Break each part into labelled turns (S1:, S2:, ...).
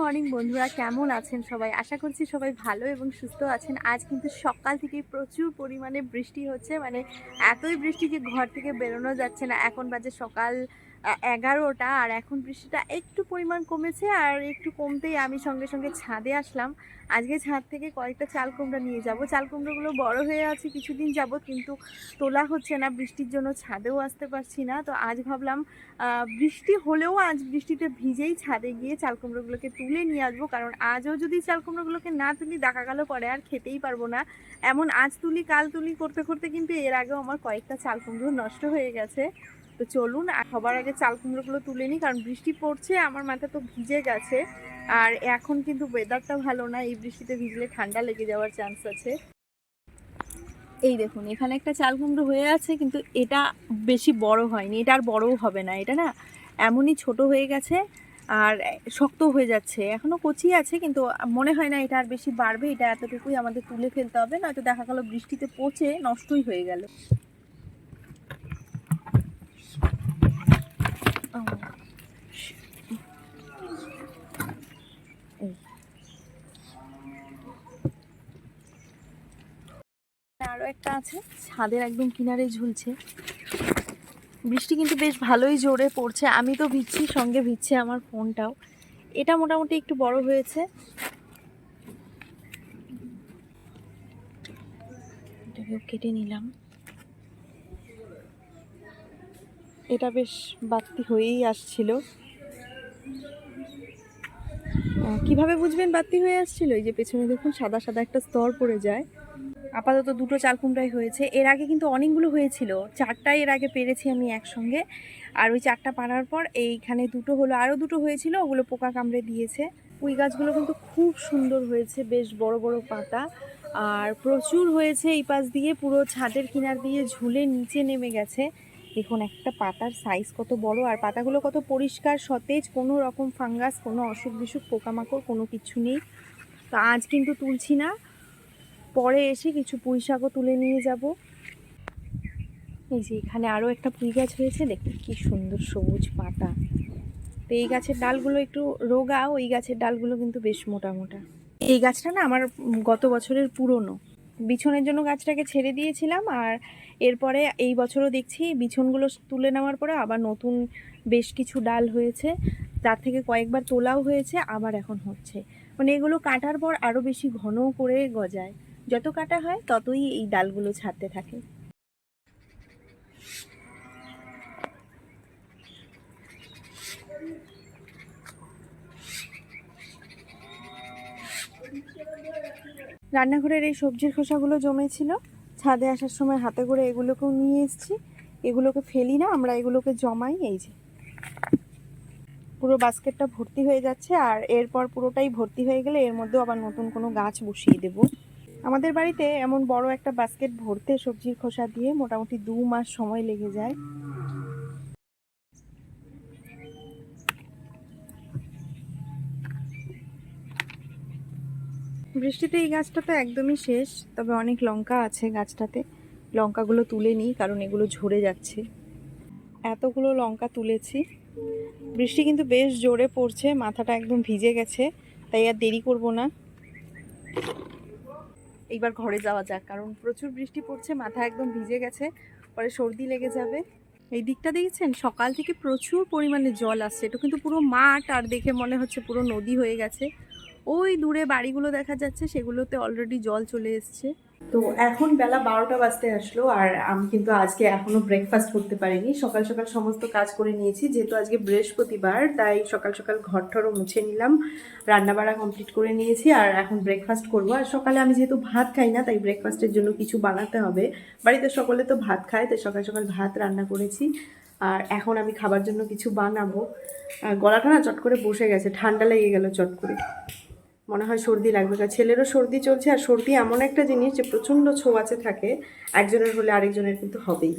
S1: Morning বন্ধুরা, কেমন আছেন সবাই? আশা করছি সবাই ভালো এবং সুস্থ আছেন। আজ কিন্তু সকাল থেকে প্রচুর পরিমাণে বৃষ্টি হচ্ছে। মানে এতই বৃষ্টি যে ঘর থেকে বেরোনো যাচ্ছে না। এখন বাজে সকাল এগারোটা, আর এখন বৃষ্টিটা একটু পরিমাণ কমেছে, আর একটু কমতেই আমি সঙ্গে সঙ্গে ছাদে আসলাম। আজকে ছাদ থেকে কয়েকটা চাল কুমড়া নিয়ে যাব। চাল কুমড়োগুলো বড় হয়ে আছে কিছুদিন যাবত কিন্তু তোলা হচ্ছে না, বৃষ্টির জন্য ছাদেও আসতে পারছি না। তো আজ ভাবলাম বৃষ্টি হলেও আজ বৃষ্টিতে ভিজেই ছাদে গিয়ে চাল কুমড়োগুলোকে তুলে নিয়ে আসব। কারণ আজও যদি চাল কুমড়োগুলোকে না তুলি, দেখা গেল পরে আর খেতেই পারব না। এমন আজ তুলি, কাল তুলি করতে করতে কিন্তু এর আগেও আমার কয়েকটা চাল কুমড়ো নষ্ট হয়ে গেছে। তো চলুন, আর সবার আগে চাল কুমড়োগুলো তুলে নিই, কারণ বৃষ্টি পড়ছে, আমার মাথা তো ভিজে গেছে। আর এখন কিন্তু ওয়েদারটা ভালো না, এই বৃষ্টিতে ভিজলে ঠান্ডা লেগে যাওয়ার চান্স আছে। এই দেখুন, এখানে একটা চাল কুমড়ো হয়ে আছে, কিন্তু এটা বেশি বড় হয়নি, এটা আর বড়ও হবে না, এটা না এমনই ছোট হয়ে গেছে, আর শক্ত হয়ে যাচ্ছে। এখনও কচি আছে, কিন্তু মনে হয় না এটা আর বেশি বাড়বে, এটা এতটুকুই আমাদের তুলে ফেলতে হবে, নয়তো দেখা গেল বৃষ্টিতে পচে নষ্টই হয়ে গেল। আরও একটা আছে, ছাদের একদম কিনারে ঝুলছে। বৃষ্টি কিন্তু বেশ ভালোই জোরে পড়ছে, আমি তো ভিজছি, সঙ্গে ভিজছে আমার ফোনটাও। এটা মোটামুটি একটু বড় হয়েছে। এটাকেও কেটে নিলাম। এটা বেশ বাড়তি হয়েই আসছিল। কীভাবে বুঝবেন বাড়তি হয়ে আসছিল? এই যে পেছনে দেখুন, সাদা সাদা একটা স্তর পড়ে যায়। আপাতত দুটো চাল কুমড়াই হয়েছে। এর আগে কিন্তু অনেকগুলো হয়েছিল। চারটাই এর আগে পেরেছি আমি একসঙ্গে। আর ওই চারটা পারার পর এইখানে দুটো হলো আরও দুটো হয়েছিল, ওগুলো পোকা কামড়ে দিয়েছে। ওই গাছগুলো কিন্তু খুব সুন্দর হয়েছে, বেশ বড় বড় পাতা। আর প্রচুর হয়েছে এই পাশ দিয়ে, পুরো ছাদের কিনার দিয়ে ঝুলে নিচে নেমে গেছে। দেখুন, একটা পাতার সাইজ কত বড় আর পাতাগুলো কত পরিষ্কার, সতেজ, কোনো রকম ফাঙ্গাস কোনো অসুখ বিসুখ, পোকামাকড়, কোনো কিছু নেই। তো আজ কিন্তু তুলছি না। পরে এসে কিছু পুঁই শাকও তুলে নিয়ে যাব। এই যে এখানে আরও একটা পুঁই গাছ হয়েছে, দেখুন কি সুন্দর সবুজ পাতা। তো এই গাছের ডালগুলো একটু রোগা, ওই গাছের ডালগুলো কিন্তু বেশ মোটা মোটা। এই গাছটা না আমার গত বছরের পুরনো। বিছনের জন্য গাছটাকে ছেড়ে দিয়েছিলাম আর এরপরে এই বছরও দেখছি বিছনগুলো তুলে নেওয়ার পরে আবার নতুন বেশ কিছু ডাল হয়েছে। তার থেকে কয়েকবার তোলাও হয়েছে, আবার এখন হচ্ছে। মানে এগুলো কাটার পর আরও বেশি ঘন করে গজায়। যত কাটা হয় ততই এই ডালগুলো ছাড়তে থাকে। রান্নাঘরের এই সবজির খোসাগুলো জমেছিল। ছাদে আসার সময় হাতে করে এগুলোকেও নিয়ে এসেছি। এগুলোকে ফেলি না, আমরা এগুলোকে জমাই, এই যে। পুরো বাস্কেটটা ভর্তি হয়ে যাচ্ছে আর এরপর পুরোটাই ভর্তি হয়ে গেলে এর মধ্যেও আবার নতুন কোনো গাছ বসিয়ে দেব। আমাদের বাড়িতে এমন বড় একটা বাস্কেট ভরতে সবজির খোসা দিয়ে মোটামুটি দু মাস সময় লেগে যায়। বৃষ্টিতে এই গাছটা তো একদমই শেষ, তবে অনেক লঙ্কা আছে গাছটাতে। লঙ্কাগুলো তুলে নিই, কারণ এগুলো ঝরে যাচ্ছে। এতগুলো লঙ্কা তুলেছি। বৃষ্টি কিন্তু বেশ জোরে পড়ছে, মাথাটা একদম ভিজে গেছে, তাই আর দেরি করব না। এইবার ঘরে যাওয়া যাক, কারণ প্রচুর বৃষ্টি পড়ছে, মাথা একদম ভিজে গেছে, পরে সর্দি লেগে যাবে। এই দিকটা দেখেছেন? সকাল থেকে প্রচুর পরিমাণে জল আসছে, এটা কিন্তু পুরো মাঠ, আর দেখে মনে হচ্ছে পুরো নদী হয়ে গেছে। ওই দূরে বাড়িগুলো দেখা যাচ্ছে, সেগুলোতে অলরেডি জল চলে এসছে। তো এখন বেলা বারোটা বাজতে আসলো, আর আমি কিন্তু আজকে এখনও ব্রেকফাস্ট করতে পারিনি। সকাল সকাল সমস্ত কাজ করে নিয়েছি, যেহেতু আজকে বৃহস্পতিবার, তাই সকাল সকাল ঘর ঠরও মুছে নিলাম। রান্না বাড়া কমপ্লিট করে নিয়েছি, আর এখন ব্রেকফাস্ট করব। আর সকালে আমি যেহেতু ভাত খাই না, তাই ব্রেকফাস্টের জন্য কিছু বানাতে হবে। বাড়িতে সকলে তো ভাত খায়, তাই সকাল সকাল ভাত রান্না করেছি। আর এখন আমি খাবার জন্য কিছু বানাবো। গলাটা না চট করে বসে গেছে, ঠান্ডা লেগে গেল চট করে। মনে হয় সর্দি লাগবে, কারণ ছেলেরও সর্দি চলছে আর সর্দি এমন একটা জিনিস যে প্রচণ্ড ছোঁয়াচে থাকে, একজনের হলে আরেকজনের কিন্তু হবেই।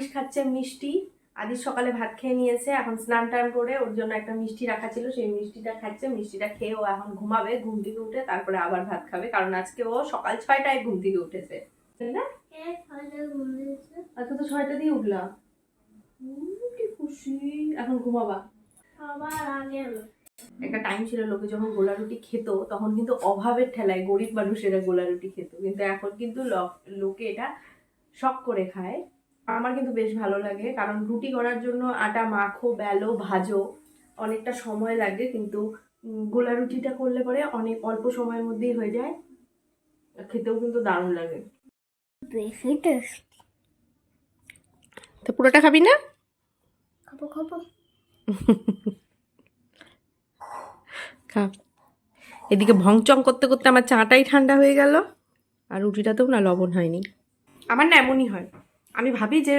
S1: আদিশ খাচ্ছে মিষ্টি। আদিশ সকালে ভাত খেয়ে নিয়েছে এখন স্নান টান করে ওর জন্য একটা মিষ্টি রাখা ছিল সেই মিষ্টিটা খাচ্ছে মিষ্টিটা খেয়ে ও এখন ঘুমাবে ঘুম থেকে উঠে তারপরে আবার ভাত খাবে কারণ আজকে ও সকাল ছয়টায় ঘুম থেকে উঠেছে। না? আজকে তো ছয়টা দিয়ে উঠলাম কি খুশি। এখন ঘুমাবা। একটা টাইম ছিল লোকে যখন গোলা রুটি খেত তখন কিন্তু অভাবের ঠেলায় গরিব মানুষেরা গোলা রুটি খেত। কিন্তু এখন কিন্তু লোকে এটা শখ করে খায়। আমার কিন্তু বেশ ভালো লাগে। কারণ রুটি করার জন্য আটা মাখো বেলো ভাজো অনেকটা সময় লাগে কিন্তু গোলা রুটিটা করলে পরে অনেক অল্প সময়ের মধ্যেই হয়ে যায়। খেতেও কিন্তু দারুণ লাগে।
S2: বেশি টেস্ট
S1: তো পুরোটা খাবি না?
S2: খাব খাব।
S1: খা। এদিকে ভংচং করতে করতে আমার চাটাই ঠান্ডা হয়ে গেল। আর রুটিটাতেও না লবণ হয়নি। আমার না এমনই হয়। আমি ভাবি যে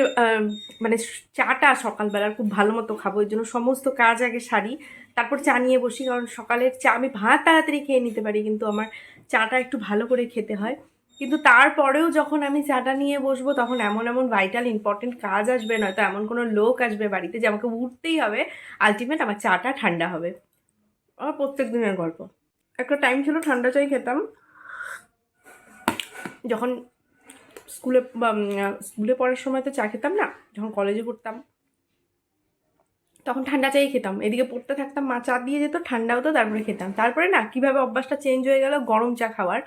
S1: মানে চাটা সকালবেলার খুব ভালো মতো খাব, এর জন্য সমস্ত কাজ আগে সারি, তারপর চা নিয়ে বসি, কারণ সকালের চা আমি ভাত তাড়াতাড়ি খেয়ে নিতে পারি, কিন্তু আমার চাটা একটু ভালো করে খেতে হয়। কিন্তু তারপরেও যখন আমি চাটা নিয়ে বসবো, তখন এমন এমন ভাইটাল ইম্পর্টেন্ট কাজ আসবে, নয়তো এমন কোনো লোক আসবে বাড়িতে যে আমাকে উঠতেই হবে আলটিমেট আমার চাটা ঠান্ডা হবে। আমার প্রত্যেক দিনের গল্প। একটা টাইম ছিল ঠান্ডা চাই খেতাম, যখন স্কুলে স্কুলে পড়ার সময় তো চা খেতাম না, যখন কলেজে পড়তাম। তখন ঠান্ডা চাই খেতাম, এদিকে পড়তে থাকতাম, মা চা দিয়ে যেত ঠান্ডা হতো তারপরে খেতাম। তারপরে না, কীভাবে অভ্যাসটা চেঞ্জ হয়ে গেল, গরম চা খাওয়ার।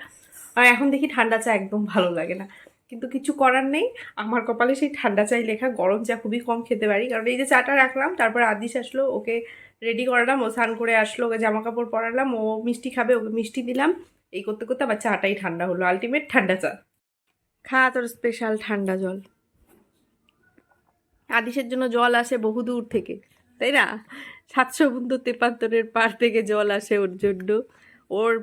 S1: আর এখন দেখি ঠান্ডা চা একদম ভালো লাগে না। কিন্তু কিছু করার নেই, আমার কপালে সেই ঠান্ডা চাই লেখা গরম চা খুবই কম খেতে পারি। কারণ এই যে চাটা রাখলাম, তারপর আদিশ আসলো, ওকে রেডি করালাম, ও স্নান করে আসলো, ওকে জামা কাপড় পরালাম, ও মিষ্টি খাবে, ওকে মিষ্টি দিলাম। এই করতে করতে আবার চাটাই ঠান্ডা হলো আলটিমেট ঠান্ডা চা। খা তোর স্পেশাল ঠান্ডা জল। আদিশের জন্য জল আসে বহু দূর থেকে, তাই না? সাতশো বন্ধু তেপাত্তরের পার থেকে জল আসে ওর জন্য। ওর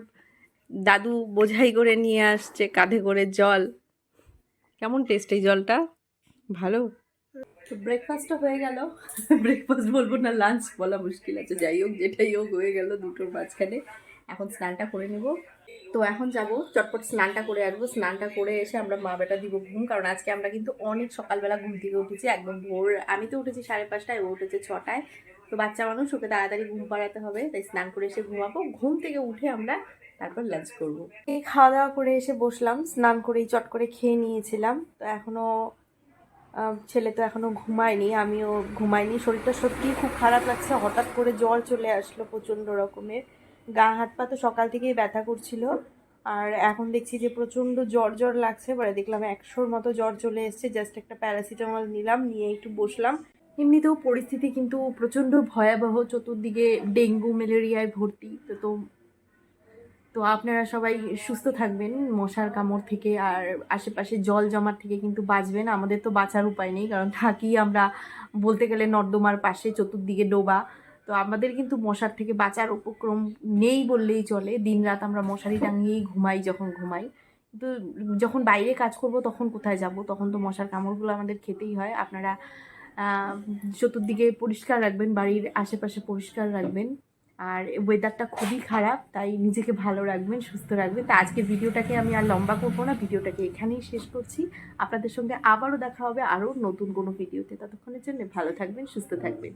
S1: দাদু বোঝাই করে নিয়ে আসছে, কাঁধে করে জল। কেমন টেস্ট এই জলটা? ভালো? ব্রেকফাস্টও হয়ে গেল। ব্রেকফাস্ট বলব না লাঞ্চ বলা মুশকিল আছে। যাই হোক, যেটাই হোক, হয়ে গেল দুটোর মাঝখানে। এখন স্নানটা করে নেব। তো এখন যাব, চটপট স্নানটা করে আসব। স্নানটা করে এসে আমরা মা বেটা দিব ঘুম, কারণ আজকে আমরা কিন্তু অনেক সকালবেলা ঘুম থেকে উঠেছি, একদম ভোর। আমি তো উঠেছি সাড়ে পাঁচটায়, ও উঠেছে ছটায়। তো বাচ্চা মানুষ, ওকে তাড়াতাড়ি ঘুম পাড়াতে হবে, তাই স্নান করে এসে ঘুমাবো। ঘুম থেকে উঠে আমরা তারপর লাঞ্চ করব। এই খাওয়া দাওয়া করে এসে বসলাম, স্নান করেই চট করে খেয়ে নিয়েছিলাম। তো এখনও ছেলে তো এখনও ঘুমায়নি, আমিও ঘুমাইনি। শরীরটা সত্যিই খুব খারাপ লাগছে, হঠাৎ করে জ্বর চলে আসলো প্রচণ্ড রকমের। গা হাত পা তো সকাল থেকেই ব্যথা করছিল। আর এখন দেখছি যে প্রচণ্ড জ্বর জ্বর লাগছে। পরে দেখলাম একশোর মতো জ্বর চলে এসছে। জাস্ট একটা প্যারাসিটামল নিলাম, নিয়ে একটু বসলাম। এমনিতেও পরিস্থিতি কিন্তু প্রচণ্ড ভয়াবহ। চতুর্দিকে ডেঙ্গু, ম্যালেরিয়ায় ভর্তি। তো তো তো আপনারা সবাই সুস্থ থাকবেন। মশার কামড় থেকে আর আশেপাশে জল জমার থেকে কিন্তু বাঁচবেন। আমাদের তো বাঁচার উপায় নেই। কারণ থাকি আমরা বলতে গেলে নর্দমার পাশে, চতুর্দিকে ডোবা। তো আমাদের কিন্তু মশার থেকে বাঁচার উপক্রম নেই বললেই চলে। দিনরাত আমরা মশারি টাঙিয়েই ঘুমাই যখন ঘুমাই। কিন্তু যখন বাইরে কাজ করব তখন কোথায় যাব? তখন তো মশার কামড়গুলো আমাদের খেতেই হয়। আপনারা চতুর্দিকে পরিষ্কার রাখবেন, বাড়ির আশেপাশে পরিষ্কার রাখবেন। আর ওয়েদারটা খুবই খারাপ, তাই নিজেকে ভালো রাখবেন, সুস্থ রাখবেন। তা আজকে ভিডিওটাকে আমি আর লম্বা করব না, ভিডিওটাকে এখানেই শেষ করছি। আপনাদের সঙ্গে আবারও দেখা হবে আরও নতুন কোনো ভিডিওতে। ততক্ষণের জন্য ভালো থাকবেন, সুস্থ থাকবেন।